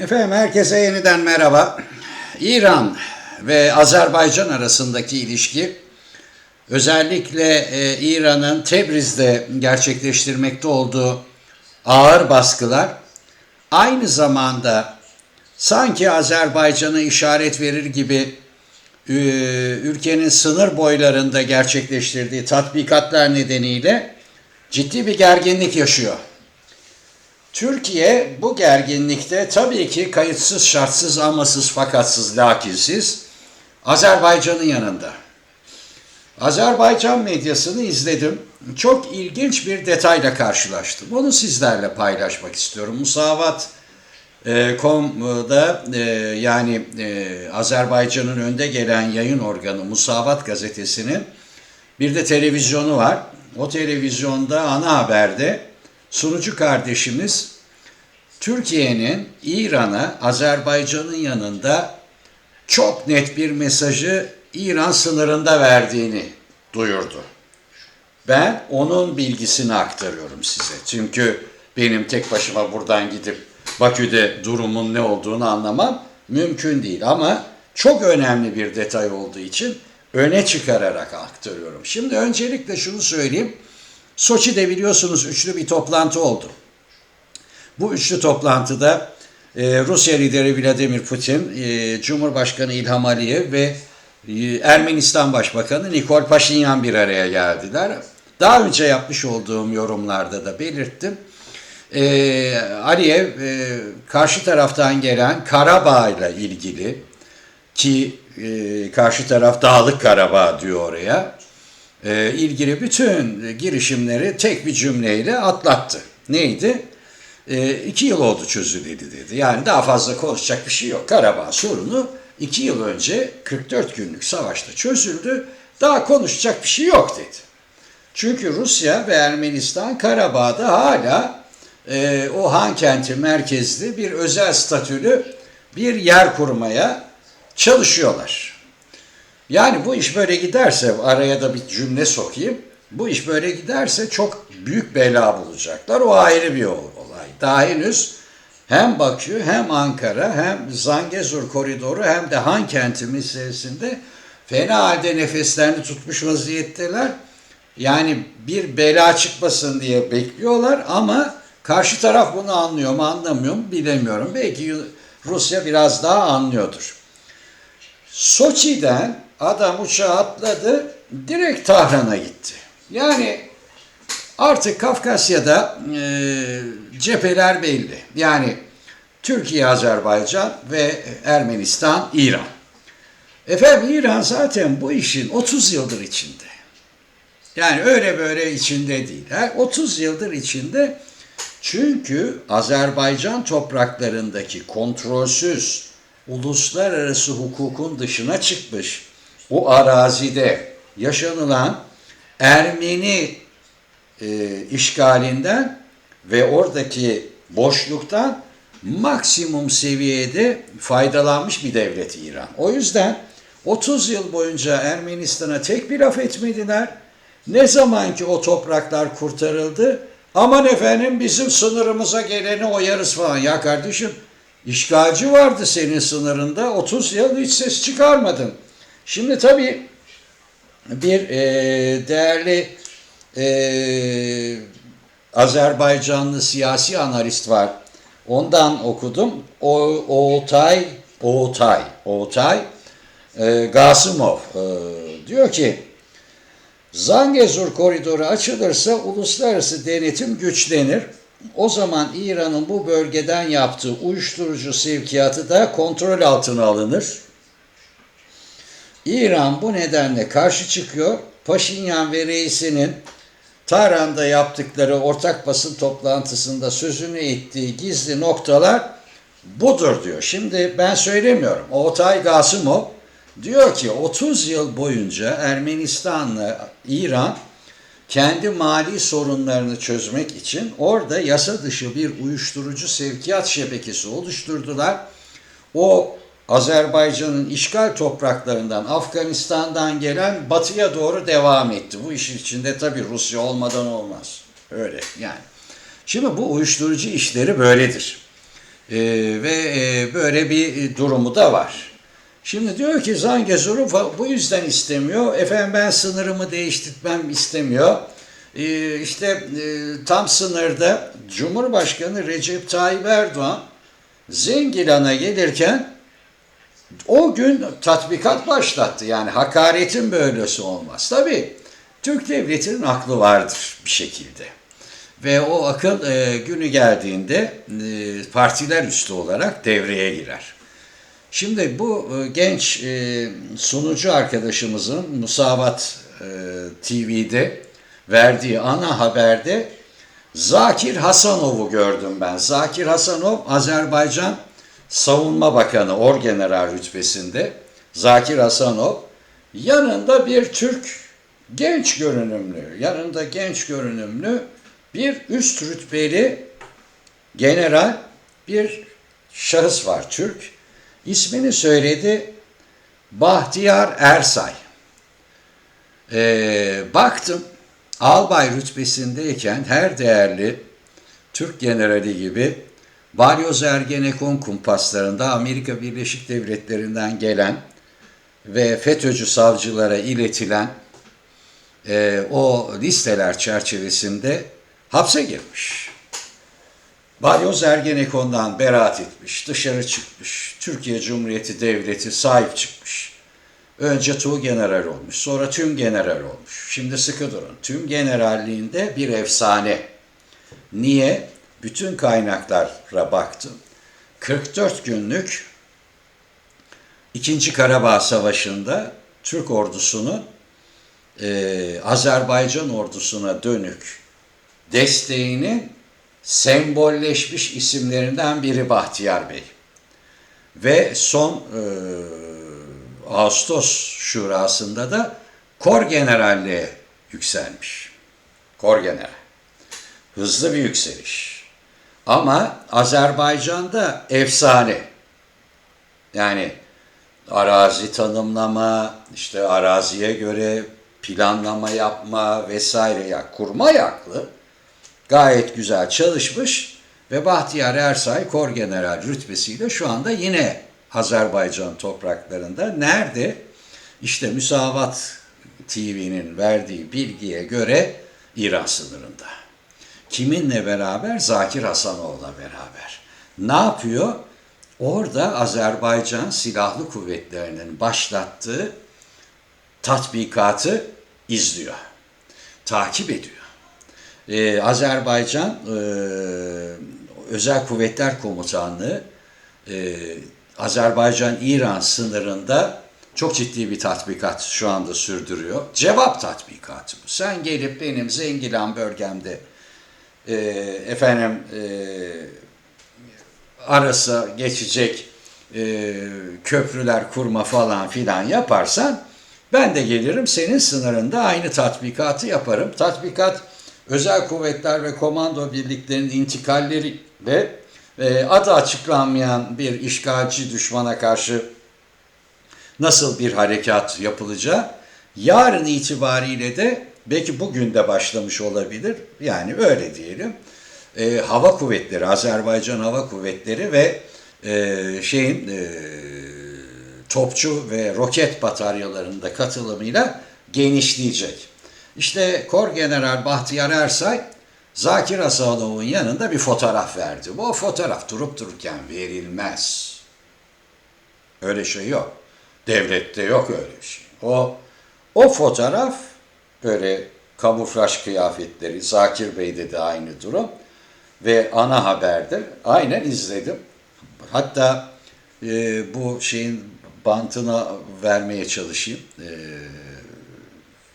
Efendim herkese yeniden merhaba. İran ve Azerbaycan arasındaki ilişki özellikle e, İran'ın Tebriz'de gerçekleştirmekte olduğu ağır baskılar aynı zamanda sanki Azerbaycan'a işaret verir gibi e, ülkenin sınır boylarında gerçekleştirdiği tatbikatlar nedeniyle ciddi bir gerginlik yaşıyor. Türkiye bu gerginlikte tabii ki kayıtsız, şartsız, amasız, fakatsız, lakinsiz Azerbaycan'ın yanında. Azerbaycan medyasını izledim. Çok ilginç bir detayla karşılaştım. Onu sizlerle paylaşmak istiyorum. Musavat.com'da e, yani e, Azerbaycan'ın önde gelen yayın organı Musavat gazetesinin bir de televizyonu var. O televizyonda ana haberde sunucu kardeşimiz Türkiye'nin İran'a Azerbaycan'ın yanında çok net bir mesajı İran sınırında verdiğini duyurdu. Ben onun bilgisini aktarıyorum size. Çünkü benim tek başıma buradan gidip Bakü'de durumun ne olduğunu anlamam mümkün değil. Ama çok önemli bir detay olduğu için öne çıkararak aktarıyorum. Şimdi öncelikle şunu söyleyeyim. Soçi'de biliyorsunuz üçlü bir toplantı oldu. Bu üçlü toplantıda e, Rusya lideri Vladimir Putin, e, Cumhurbaşkanı İlham Aliyev ve e, Ermenistan Başbakanı Nikol Paşinyan bir araya geldiler. Daha önce yapmış olduğum yorumlarda da belirttim. E, Aliyev e, karşı taraftan gelen Karabağ ile ilgili ki e, karşı taraf Dağlık Karabağ diyor oraya e, ilgili bütün girişimleri tek bir cümleyle atlattı. Neydi? E, iki yıl oldu çözüledi dedi. Yani daha fazla konuşacak bir şey yok. Karabağ sorunu iki yıl önce 44 günlük savaşta çözüldü. Daha konuşacak bir şey yok dedi. Çünkü Rusya ve Ermenistan Karabağ'da hala e, o Han kenti merkezli bir özel statülü bir yer kurmaya çalışıyorlar. Yani bu iş böyle giderse araya da bir cümle sokayım. Bu iş böyle giderse çok büyük bela bulacaklar. O ayrı bir olay. Daha henüz hem Bakü hem Ankara hem Zangezur koridoru hem de Han kenti meselesinde fena halde nefeslerini tutmuş vaziyetteler. Yani bir bela çıkmasın diye bekliyorlar ama karşı taraf bunu anlıyor mu anlamıyor mu bilemiyorum. Belki Rusya biraz daha anlıyordur. Soçi'den adam uçağa atladı, direkt Tahran'a gitti. Yani artık Kafkasya'da e, cepheler belli. Yani Türkiye, Azerbaycan ve Ermenistan, İran. Efendim İran zaten bu işin 30 yıldır içinde. Yani öyle böyle içinde değil. He? 30 yıldır içinde çünkü Azerbaycan topraklarındaki kontrolsüz uluslararası hukukun dışına çıkmış o arazide yaşanılan Ermeni e, işgalinden ve oradaki boşluktan maksimum seviyede faydalanmış bir devlet İran. O yüzden 30 yıl boyunca Ermenistan'a tek bir laf etmediler. Ne zaman ki o topraklar kurtarıldı, aman efendim bizim sınırımıza geleni oyarız falan. Ya kardeşim işgalci vardı senin sınırında 30 yıl hiç ses çıkarmadın. Şimdi tabii bir e, değerli e, Azerbaycanlı siyasi analist var. Ondan okudum. O, Oğutay, Oğutay, Oğutay e, Gasımov e, diyor ki Zangezur koridoru açılırsa uluslararası denetim güçlenir. O zaman İran'ın bu bölgeden yaptığı uyuşturucu sevkiyatı da kontrol altına alınır. İran bu nedenle karşı çıkıyor. Paşinyan ve reisinin Tahran'da yaptıkları ortak basın toplantısında sözünü ettiği gizli noktalar budur diyor. Şimdi ben söylemiyorum. Otay Gasımov diyor ki 30 yıl boyunca Ermenistan'la İran kendi mali sorunlarını çözmek için orada yasa dışı bir uyuşturucu sevkiyat şebekesi oluşturdular. O Azerbaycan'ın işgal topraklarından, Afganistan'dan gelen batıya doğru devam etti. Bu işin içinde tabii Rusya olmadan olmaz. Öyle yani. Şimdi bu uyuşturucu işleri böyledir. E, ve e, böyle bir durumu da var. Şimdi diyor ki Zangezur'u bu yüzden istemiyor. Efendim ben sınırımı değiştirmem istemiyor. E, işte e, tam sınırda Cumhurbaşkanı Recep Tayyip Erdoğan Zengilan'a gelirken o gün tatbikat başlattı. Yani hakaretin böylesi olmaz. Tabii Türk devletinin aklı vardır bir şekilde. Ve o akıl e, günü geldiğinde e, partiler üstü olarak devreye girer. Şimdi bu e, genç e, sunucu arkadaşımızın Musavat e, TV'de verdiği ana haberde Zakir Hasanov'u gördüm ben. Zakir Hasanov Azerbaycan Savunma Bakanı Orgeneral rütbesinde. Zakir Hasanov yanında bir Türk genç görünümlü, yanında genç görünümlü bir üst rütbeli general bir şahıs var Türk. İsmini söyledi Bahtiyar Ersay. Ee, baktım albay rütbesindeyken her değerli Türk generali gibi Balyoz Ergenekon kumpaslarında Amerika Birleşik Devletleri'nden gelen ve FETÖ'cü savcılara iletilen e, o listeler çerçevesinde hapse girmiş. Balyoz Ergenekon'dan beraat etmiş, dışarı çıkmış, Türkiye Cumhuriyeti Devleti sahip çıkmış. Önce Tuğ General olmuş, sonra tüm general olmuş. Şimdi sıkı durun. Tüm generalliğinde bir efsane. Niye? Bütün kaynaklara baktım. 44 günlük İkinci Karabağ Savaşı'nda Türk ordusunun e, Azerbaycan ordusuna dönük desteğinin sembolleşmiş isimlerinden biri Bahtiyar Bey. Ve son e, Ağustos Şurası'nda da Kor Generalliğe yükselmiş. Kor General. Hızlı bir yükseliş. Ama Azerbaycan'da efsane. Yani arazi tanımlama, işte araziye göre planlama yapma vesaire ya kurma yaklı gayet güzel çalışmış ve Bahtiyar Ersay Kor General rütbesiyle şu anda yine Azerbaycan topraklarında nerede? İşte Müsavat TV'nin verdiği bilgiye göre İran sınırında. Kiminle beraber? Zakir Hasanoğlu'la beraber. Ne yapıyor? Orada Azerbaycan Silahlı Kuvvetleri'nin başlattığı tatbikatı izliyor. Takip ediyor. Ee, Azerbaycan e, Özel Kuvvetler Komutanlığı e, Azerbaycan-İran sınırında çok ciddi bir tatbikat şu anda sürdürüyor. Cevap tatbikatı bu. Sen gelip benim Zengilan bölgemde e, efendim e, arası geçecek e, köprüler kurma falan filan yaparsan ben de gelirim senin sınırında aynı tatbikatı yaparım. Tatbikat özel kuvvetler ve komando birliklerinin intikalleri ve e, adı açıklanmayan bir işgalci düşmana karşı nasıl bir harekat yapılacağı yarın itibariyle de belki bugün de başlamış olabilir. Yani öyle diyelim. E, hava kuvvetleri, Azerbaycan Hava Kuvvetleri ve e, şeyin e, topçu ve roket bataryalarında katılımıyla genişleyecek. İşte Kor General Bahtiyar Ersay Zakir Asanov'un yanında bir fotoğraf verdi. Bu fotoğraf durup dururken verilmez. Öyle şey yok. Devlette yok öyle bir şey. O, o fotoğraf böyle kamuflaj kıyafetleri, Zakir Bey'de de aynı durum ve ana haberde aynen izledim. Hatta e, bu şeyin bantına vermeye çalışayım. E,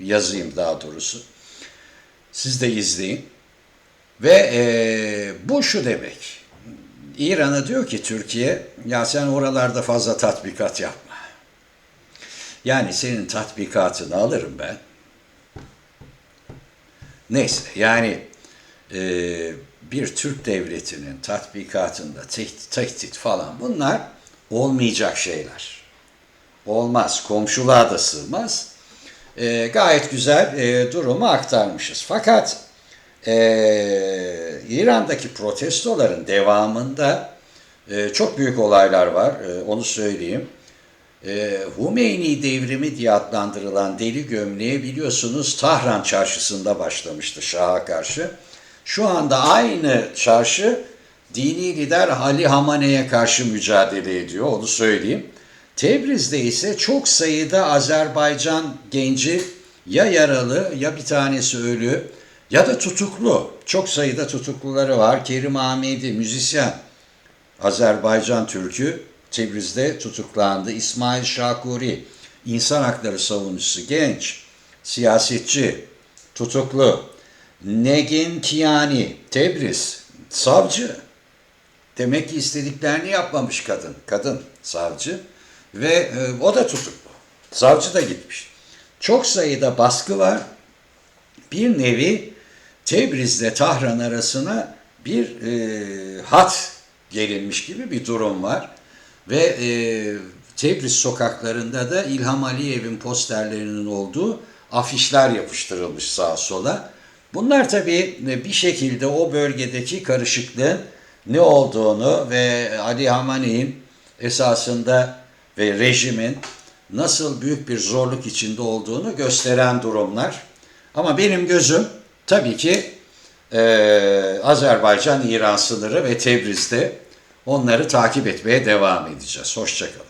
yazayım daha doğrusu. Siz de izleyin. Ve e, bu şu demek. İran'a diyor ki Türkiye, ya sen oralarda fazla tatbikat yapma. Yani senin tatbikatını alırım ben. Neyse yani e, bir Türk devletinin tatbikatında tehdit, tehdit falan bunlar olmayacak şeyler. Olmaz, komşuluğa da sığmaz. E, gayet güzel e, durumu aktarmışız. Fakat e, İran'daki protestoların devamında E, çok büyük olaylar var, e, onu söyleyeyim. E, Humeyni devrimi diye adlandırılan deli gömleği biliyorsunuz Tahran çarşısında başlamıştı Şah'a karşı. Şu anda aynı çarşı dini lider Ali Hamane'ye karşı mücadele ediyor, onu söyleyeyim. Tebriz'de ise çok sayıda Azerbaycan genci ya yaralı ya bir tanesi ölü ya da tutuklu. Çok sayıda tutukluları var. Kerim Ahmedi, müzisyen, Azerbaycan Türk'ü Tebriz'de tutuklandı. İsmail Şakuri, insan hakları savunucusu, genç, siyasetçi, tutuklu. Negin Kiani, Tebriz, savcı. Demek ki istediklerini yapmamış kadın. Kadın savcı ve e, o da tutuklu. Savcı da gitmiş. Çok sayıda baskı var. Bir nevi Tebriz'le Tahran arasına bir e, hat gelinmiş gibi bir durum var. Ve e, Tebriz sokaklarında da İlham Aliyev'in posterlerinin olduğu afişler yapıştırılmış sağa sola. Bunlar tabii bir şekilde o bölgedeki karışıklığın ne olduğunu ve Ali Hamane'in esasında ve rejimin nasıl büyük bir zorluk içinde olduğunu gösteren durumlar. Ama benim gözüm tabii ki eee, Azerbaycan-İran sınırı ve Tebriz'de onları takip etmeye devam edeceğiz. Hoşçakalın.